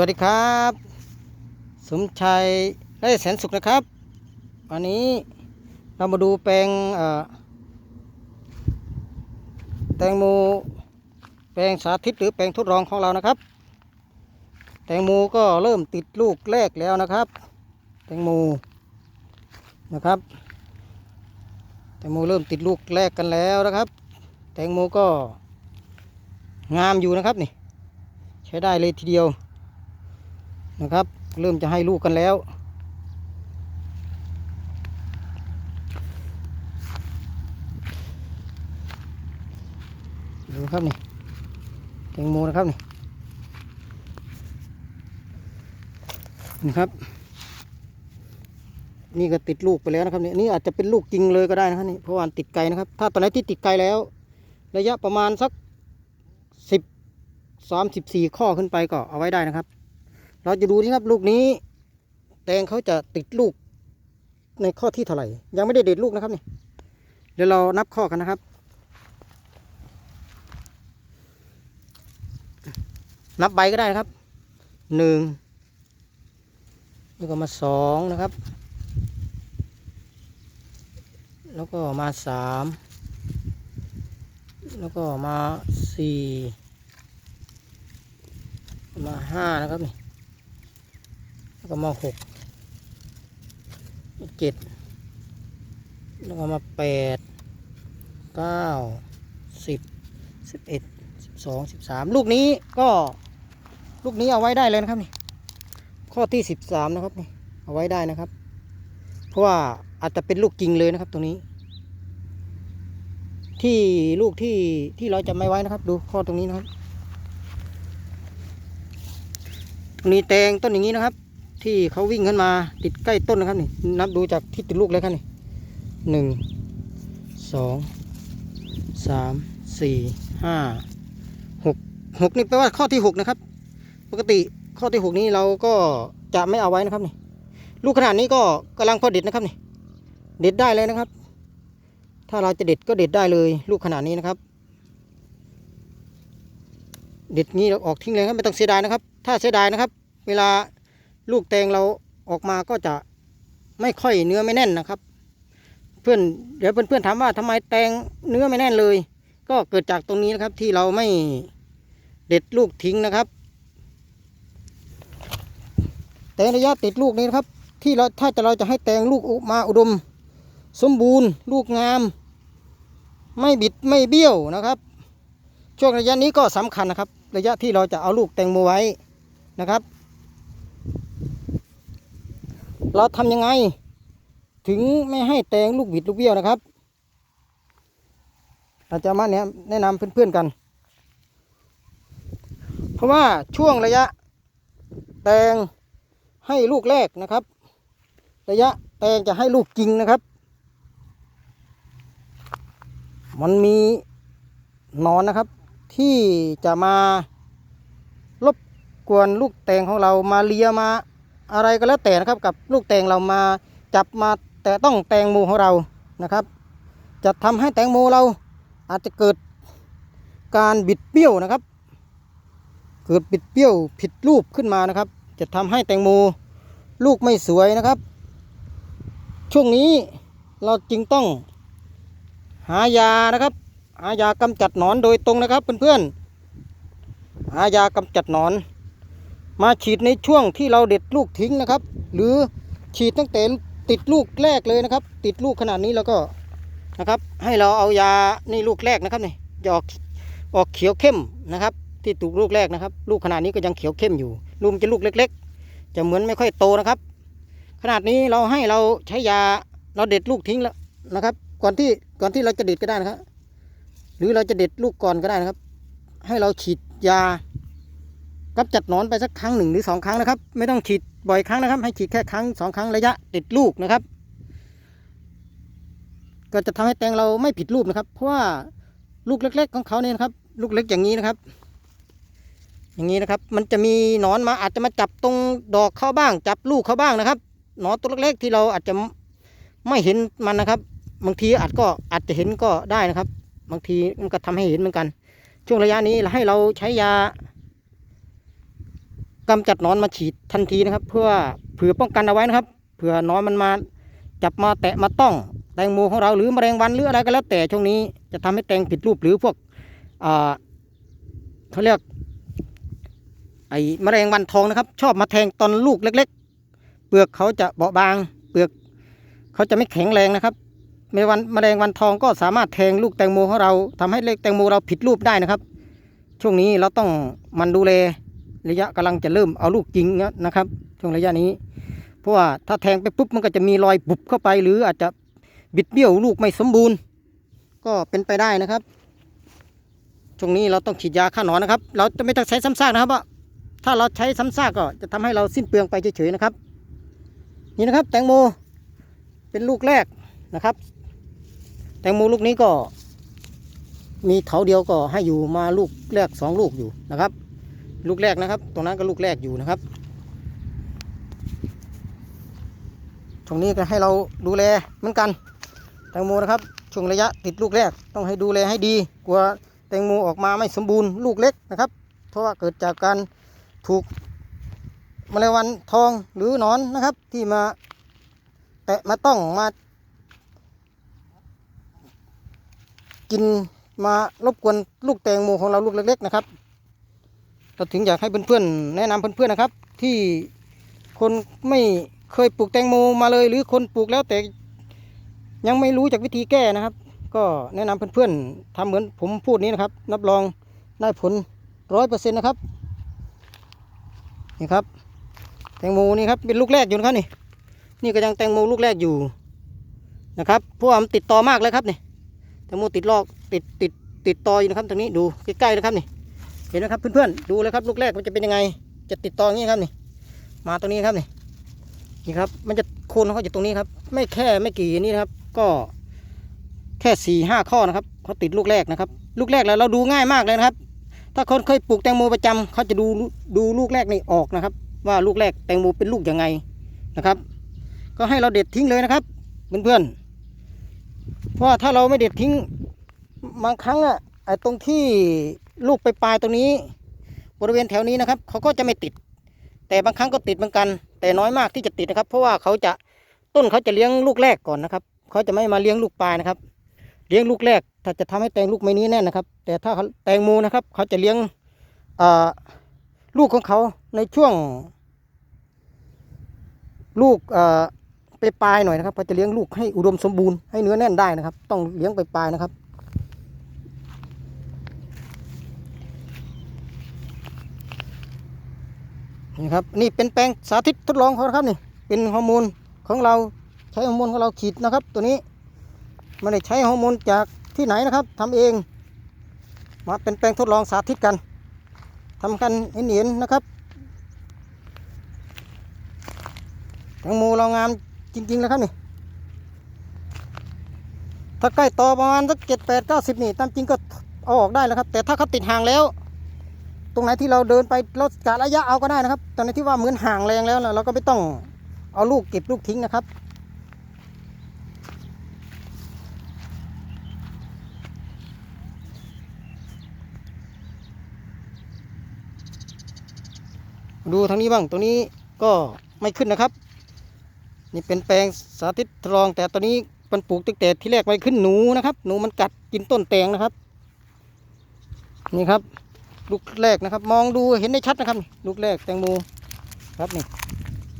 วัสดีครับ สมชัยได้แสนสุขนะครับ วันนี้เรามาดูแปลงเอ่อแตงโมแปลงสาธิตหรือแปลงทดลองของเรานะครับ แตงโมก็เริ่มติดลูกแรกแล้วนะครับ แตงโมนะครับ แตงโมเริ่มติดลูกแรกกันแล้วนะครับ แตงโมก็งามอยู่นะครับนี่ใช้ได้เลยทีเดียว นะครับ เริ่มจะให้ลูกกันแล้ว ดูครับนี่แตงโมนะครับนี่นี่ครับ นี่ก็ติดลูกไปแล้วนะครับนี่นี่อาจจะเป็นลูกจริงเลยก็ได้นะครับนี่เพราะว่าติดไกลนะครับ ถ้าตอนไหนที่ติดไกลแล้ว ระยะประมาณสักสิบสามสิบสี่ข้อขึ้นไปก็เอาไว้ได้นะครับ เราจะดูนี่ครับลูกนี้ แตงเขาจะติดลูกในข้อที่เท่าไหร่ ยังไม่ได้เด็ดลูกนะครับนี่เดี๋ยวเรานับข้อกันนะครับ นับใบก็ได้นะครับหนึ่งแล้วก็มาสองนะครับ แล้วก็มาสามแล้วก็มาสี่มาห้านะครับนี่ แล้วก็มาหกเจ็ดแล้วก็มาแปดเก้าสิบสิบเอ็ดสิบสองสิบสามลูกนี้ก็ลูกนี้เอาไว้ได้เลยนะครับนี่ ข้อที่สิบสามนะครับนี่เอาไว้ได้นะครับ เพราะว่าอาจจะเป็นลูกจริงเลยนะครับตรงนี้ ที่ลูกที่ที่เราจะไม่ไว้นะครับ ดูข้อตรงนี้นะครับตรงนี้แตงต้นอย่างนี้นะครับ ที่เขาวิ่งขึ้นมาติดใกล้ต้นนะครับนี่นับดูจากที่ติดลูกเลยครับนี่หนึ่งสองสามสี่ห้าหกหกนี่แปลว่าข้อที่หกนะครับ ปกติข้อที่หกนี้เราก็จะไม่เอาไว้นะครับนี่ลูกขนาดนี้ก็กำลังพอเด็ดนะครับนี่เด็ดได้เลยนะครับ ถ้าเราจะเด็ดก็เด็ดได้เลย ลูกขนาดนี้นะครับ เด็ดงี้เราออกทิ้งเลยครับไม่ต้องเสียดายนะครับ ถ้าเสียดายนะครับ เวลา ลูกแตงเราออกมาก็จะไม่ค่อยเนื้อไม่แน่นนะครับ เพื่อนเดี๋ยวเพื่อนๆถามว่าทำไมแตงเนื้อไม่แน่นเลย ก็เกิดจากตรงนี้นะครับที่เราไม่เด็ดลูกทิ้งนะครับ แตงระยะติดลูกนี้นครับที่เราถ้าจะเราจะให้แตงลูกมาอุดม สมบูรณ์ ลูกงาม ไม่บิดไม่เบี้ยวนะครับช่วงระยะนี้ก็สำคัญนะครับ ระยะที่เราจะเอาลูกแตงโมไว้นะครับ เราทำยังไง ถึงไม่ให้แตงลูกบิดลูกเบี้ยวนะครับ เราจะมาแนะแนะนำเพื่อนๆกัน เพราะว่าช่วงระยะ แตงให้ลูกแรกนะครับ ระยะแตงจะให้ลูกจริงนะครับ มันมีหนอนนะครับ ที่จะมารบกวนลูกแตงของเรามาเลียมา อะไรก็แล้วแต่นะครับกับลูกแตงเรามาจับมาแต่ต้องแตงโมของเรานะครับ จะทำให้แตงโมเราอาจจะเกิดการบิดเบี้ยวนะครับ เกิดบิดเบี้ยวผิดรูปขึ้นมานะครับ จะทำให้แตงโมลูกไม่สวยนะครับ ช่วงนี้เราจึงต้องหายานะครับ หายากำจัดหนอนโดยตรงนะครับเพื่อนๆหายากำจัดหนอน มาฉีดในช่วงที่เราเด็ดลูกทิ้งนะครับ หรือฉีดตั้งแต่ติดลูกแรกเลยนะครับ ติดลูกขนาดนี้แล้วก็นะครับ ให้เราเอายานี่ลูกแรกนะครับนี่จะออกออกเขียวเข้มนะครับ ที่ตูกลูกแรกนะครับ ลูกขนาดนี้ก็ยังเขียวเข้มอยู่ลูกมันจะลูกเล็ก ๆ จะเหมือนไม่ค่อยโตนะครับ ขนาดนี้เราให้เราใช้ยาเราเด็ดลูกทิ้งแล้วนะครับ ก่อนที่ก่อนที่เราจะเด็ดก็ได้นะครับ หรือเราจะเด็ดลูกก่อนก็ได้นะครับ ให้เราฉีดยา กำจัดหนอนไปสักครั้งหนึ่งหรือสองครั้งนะครับ ไม่ต้องฉีดบ่อยครั้งนะครับ ให้ฉีดแค่ครั้งสองครั้งระยะติดลูกนะครับ ก็จะทำให้แตงเราไม่ผิดรูปนะครับ เพราะว่าลูกเล็ก ๆ ของเขาเนี่ยนะครับ ลูกเล็กอย่างนี้นะครับ อย่างนี้นะครับ มันจะมีหนอนมาอาจจะมาจับตรงดอกเขาบ้าง จับลูกเขาบ้างนะครับ หนอนตัวเล็กๆที่เราอาจจะไม่เห็นมันนะครับ บางทีอาจก็อาจจะเห็นก็ได้นะครับ บางทีมันก็ทำให้เห็นเหมือนกัน ช่วงระยะนี้เราให้เราใช้ยา กำจัดนอนมาฉีดทันทีนะครับ เพื่อเผื่อป้องกันเอาไว้นะครับเผื่อนอนมันมาจับมาแตะมาต้องแตงโมของเราหรือแมลงวันหรืออะไรก็แล้วแต่ช่วงนี้จะทำให้แตงผิดรูปหรือพวกอ่าเขาเรียกไอ้แมลงวันทองนะครับ ชอบมาแทงตอนลูกเล็ก ๆ เปลือกเขาจะเบาบาง เปลือกเขาจะไม่แข็งแรงนะครับแมลงวันแมลงวันทองก็สามารถแทงลูกแตงโมของเราทำให้เล็กแตงโมเราผิดรูปได้นะครับ ช่วงนี้เราต้องมันดูแล ระยะกำลังจะเริ่มเอาลูกจริงนะครับ ช่วงระยะนี้ เพราะว่าถ้าแทงไปปุ๊บมันก็จะมีรอยบุบเข้าไป หรืออาจจะบิดเบี้ยวลูกไม่สมบูรณ์ ก็เป็นไปได้นะครับ ช่วงนี้เราต้องฉีดยาฆ่าหนอนนะครับ เราจะไม่ต้องใช้ซ้ำซากนะครับว่าถ้าเราใช้ซ้ำซากก็จะทำให้เราสิ้นเปลืองไปเฉยๆนะครับ นี่นะครับ แตงโมเป็นลูกแรกนะครับ แตงโมลูกนี้ก็มีเถาเดียวก็ให้อยู่มาลูกแรกสองลูกอยู่นะครับ ลูกแรกนะครับ ตรงนั้นก็ลูกแรกอยู่นะครับ ตรงนี้ก็ให้เราดูแลเหมือนกันแตงโมนะครับช่วงระยะติดลูกแรกต้องให้ดูแลให้ดี กลัวแตงโมออกมาไม่สมบูรณ์ลูกเล็กนะครับ เพราะว่าเกิดจากการถูกแมลงวันทองหรือนอนนะครับ ที่มาแตะมาต้องมากินมารบกวนลูกแตงโมของเราลูกเล็กๆนะครับ เราถึงอยากให้เพื่อนๆแนะนำเพื่อนๆนะครับ ที่คนไม่เคยปลูกแตงโมมาเลย หรือคนปลูกแล้วแต่ยังไม่รู้จากวิธีแก้นะครับ ก็แนะนำเพื่อนๆทำเหมือนผมพูดนี้นะครับ รับรองได้ผลร้อยเปอร์เซ็นต์นะครับนี่ครับ แตงโมนี่ครับเป็นลูกแรกอยู่นะครับนี่ นี่ก็ยังแตงโมลูกแรกอยู่นะครับเพราะว่ามันติดต่อมากเลยครับนี่แตงโมติดลอกติดติดติดต่ออยู่นะครับตรงนี้ดูใกล้ๆนะครับนี่ เห็นไหมครับเพื่อนๆดูเลยครับลูกแรกมันจะเป็นยังไง จะติดต่ออย่างนี้ครับนี่ มาตรงนี้ครับนี่นี่ครับ มันจะโคนเขาจะตรงนี้ครับ ไม่แค่ไม่กี่นี่นะครับ ก็แค่สี่ห้าข้อนะครับเขาติดลูกแรกนะครับ ลูกแรกแล้วเราดูง่ายมากเลยนะครับ ถ้าคนเคยปลูกแตงโมประจำเขาจะดูดูลูกแรกนี่ออกนะครับ ว่าลูกแรกแตงโมเป็นลูกยังไงนะครับ ก็ให้เราเด็ดทิ้งเลยนะครับเพื่อนๆเพราะว่าถ้าเราไม่เด็ดทิ้งบางครั้งอะไอ้ตรงที่ ลูกไปปลายตรงนี้ บริเวณแถวนี้นะครับเขาก็จะไม่ติด แต่บางครั้งก็ติดเหมือนกัน แต่น้อยมากที่จะติดนะครับ เพราะว่าเขาจะต้นเขาจะเลี้ยงลูกแรกก่อนนะครับเขาจะไม่มาเลี้ยงลูกปลายนะครับ เลี้ยงลูกแรกถ้าจะทำให้แตงลูกไม่นี้แน่นนะครับ แต่ถ้าเขาแตงโมนะครับ เขาจะเลี้ยงลูกของเขาในช่วง ลูกไปปลายหน่อยนะครับเขาจะเลี้ยงลูกให้อุดมสมบูรณ์ให้เนื้อแน่นได้นะครับ ต้องเลี้ยงไปปลายนะครับ นี่ครับนี่เป็นแปลงสาธิตทดลองเขาครับนี่เป็นฮอร์โมนของเราใช้ฮอร์โมนของเราฉีดนะครับ ตัวนี้ไม่ได้ใช้ฮอร์โมนจากที่ไหนนะครับทำเอง มาเป็นแปลงทดลองสาธิตกันทำกันเห็นๆนะครับแตงโมเรางามจริงๆแล้วครับนี่ถ้าใกล้ต่อประมาณสักเจ็ดแปดเก้าสิบนี่ตามจริงก็เอาออกได้แล้วครับ แต่ถ้าเขาติดห่างแล้ว ตรงไหนที่เราเดินไปเรากะระยะเอาก็ได้นะครับ ตอนไหนที่ว่าเหมือนห่างแรงแล้วนะเราก็ไม่ต้องเอาลูกเก็บลูกทิ้งนะครับดูทางนี้บ้าง ตรงนี้ก็ไม่ขึ้นนะครับ นี่เป็นแปลงสาธิตทดลองแต่ตอนนี้มันปลูกตั้งแต่ที่แรกไปขึ้นหนูนะครับ หนูมันกัดกินต้นแตงนะครับ นี่ครับ ลูกแรกนะครับ มองดูเห็นได้ชัดนะครับ ลูกแรกแตงโมครับนี่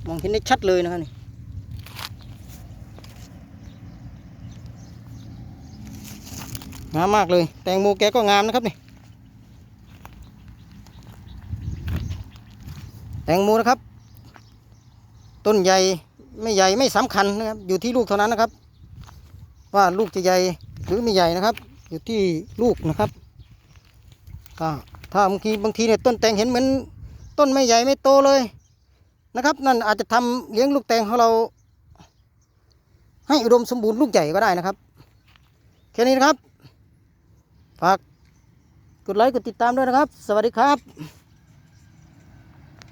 มองเห็นได้ชัดเลยนะครับนี่งามมากเลย แตงโมแกก็งามนะครับนี่แตงโมนะครับ ต้นใหญ่ไม่ใหญ่ไม่สำคัญนะครับ อยู่ที่ลูกเท่านั้นนะครับ ว่าลูกจะใหญ่หรือไม่ใหญ่นะครับ อยู่ที่ลูกนะครับ ถ้าถ้าบางทีบางทีเนี่ยต้นแตงเห็นเหมือนต้นไม่ใหญ่ไม่โตเลยนะครับ นั่นอาจจะทำเลี้ยงลูกแตงของเรา ให้อุดมสมบูรณ์ลูกใหญ่ก็ได้นะครับแค่นี้นะครับฝากกดไลค์กดติดตามด้วยนะครับ สวัสดีครับ